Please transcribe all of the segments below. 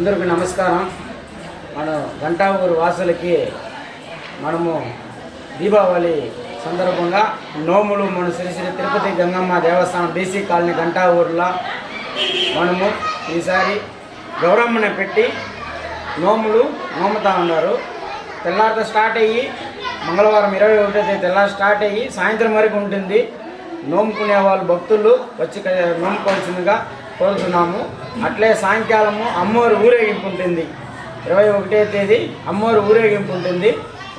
అందరికీ నమస్కారం. మన గంటావూరు వాసులకి మనము దీపావళి సందర్భంగా నోములు మన శ్రీ శ్రీ తిరుపతి గంగమ్మ దేవస్థానం బీసీ కాలనీ గంటావూరులో మనము ఈసారి గౌరమ్మని పెట్టి నోములు నోముతా ఉన్నారు. తెల్లారితో స్టార్ట్ అయ్యి మంగళవారం ఇరవై ఒకటో తేదీ తెల్లారి స్టార్ట్ అయ్యి సాయంత్రం వరకు ఉంటుంది. నోముకునే వాళ్ళు భక్తులు వచ్చి క- నోముకోవాల్సిందిగా కోరుతున్నాము. అట్లే సాయంకాలము అమ్మవారి ఊరేగింపు ఉంటుంది. ఇరవై ఒకటే తేదీ అమ్మవారి ఊరేగింపు ఉంటుంది.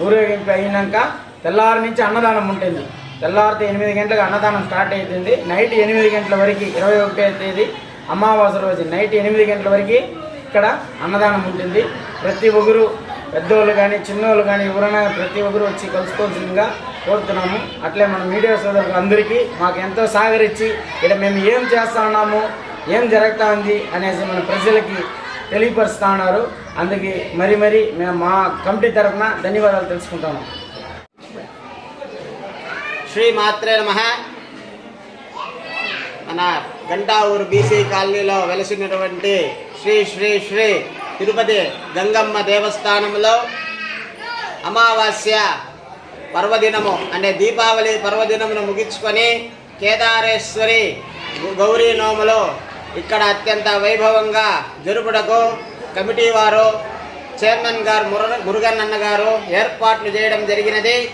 ఊరేగింపు అయినాక తెల్లారి నుంచి అన్నదానం ఉంటుంది. తెల్లారితే ఎనిమిది గంటలకు అన్నదానం స్టార్ట్ అవుతుంది నైట్ ఎనిమిది గంటల వరకు ఇరవై ఒకటే తేదీ అమావాస్య రోజు నైట్ ఎనిమిది గంటల వరకు ఇక్కడ అన్నదానం ఉంటుంది. ప్రతి ఒక్కరు పెద్దోళ్ళు కానీ చిన్నోళ్ళు కానీ ఎవరైనా ప్రతి ఒక్కరు వచ్చి కలుసుకోవాల్సిందిగా కోరుతున్నాము. అట్లే మన మీడియా సోదరులు అందరికీ మాకు ఎంతో సహకరించి ఇక్కడ మేము ఏం చేస్తా ఉన్నాము ఏం జరుగుతూ ఉంది అనేసి మన ప్రజలకి తెలియపరుస్తూ ఉన్నారు అందుకే మరి మరి మేము మా కమిటీ తరఫున ధన్యవాదాలు తెలుసుకుంటాము. శ్రీ మాత్రే నమ. మన గంటావూరు బీసీ కాలనీలో వెలసినటువంటి శ్రీ శ్రీ శ్రీ తిరుపతి గంగమ్మ దేవస్థానంలో అమావాస్య పర్వదినము అంటే దీపావళి పర్వదినమును ముగించుకొని కేదారేశ్వరి గౌరీ నోములు ఇక్కడ అత్యంత వైభవంగా జరుపుటకు కమిటీ వారు చైర్మన్ గారు ముర మురుగన్ అన్న గారు ఏర్పాట్లు చేయడం జరిగినది.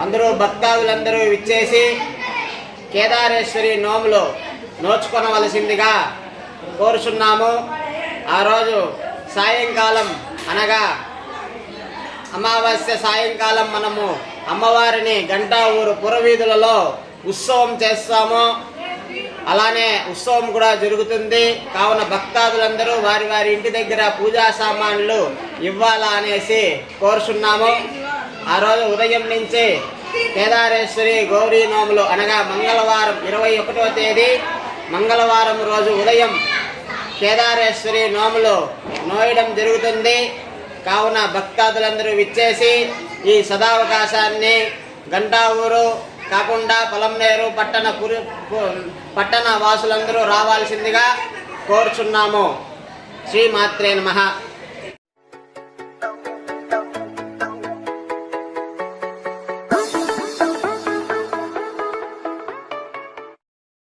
అందరూ భక్తాదులందరూ విచ్చేసి కేదారేశ్వరి నోములు నోచుకొనవలసిందిగా కోరుచున్నాము. ఆ రోజు సాయంకాలం అనగా అమావాస్య సాయంకాలం మనము అమ్మవారిని గంటా ఊరు పురవీధులలో ఉత్సవం చేస్తాము. అలానే ఉత్సవం కూడా జరుగుతుంది. కావున భక్తాదులందరూ వారి వారి ఇంటి దగ్గర పూజా సామాన్లు ఇవ్వాలా అనేసి కోరుచున్నాము. ఆ రోజు ఉదయం నుంచి కేదారేశ్వరి గౌరీ నోములు అనగా మంగళవారం ఇరవై ఒకటో తేదీ. మంగళవారం రోజు ఉదయం కేదారేశ్వరి నోములు నోయడం జరుగుతుంది. కావున భక్తాదులందరూ విచ్చేసి ఈ సదావకాశాన్ని గంటా ఊరు కాకుండా పొలంనేరు పట్టణ పురి పట్టణ వాసులందరూ రావాల్సిందిగా కోరుచున్నాము. శ్రీమాత్రే మహా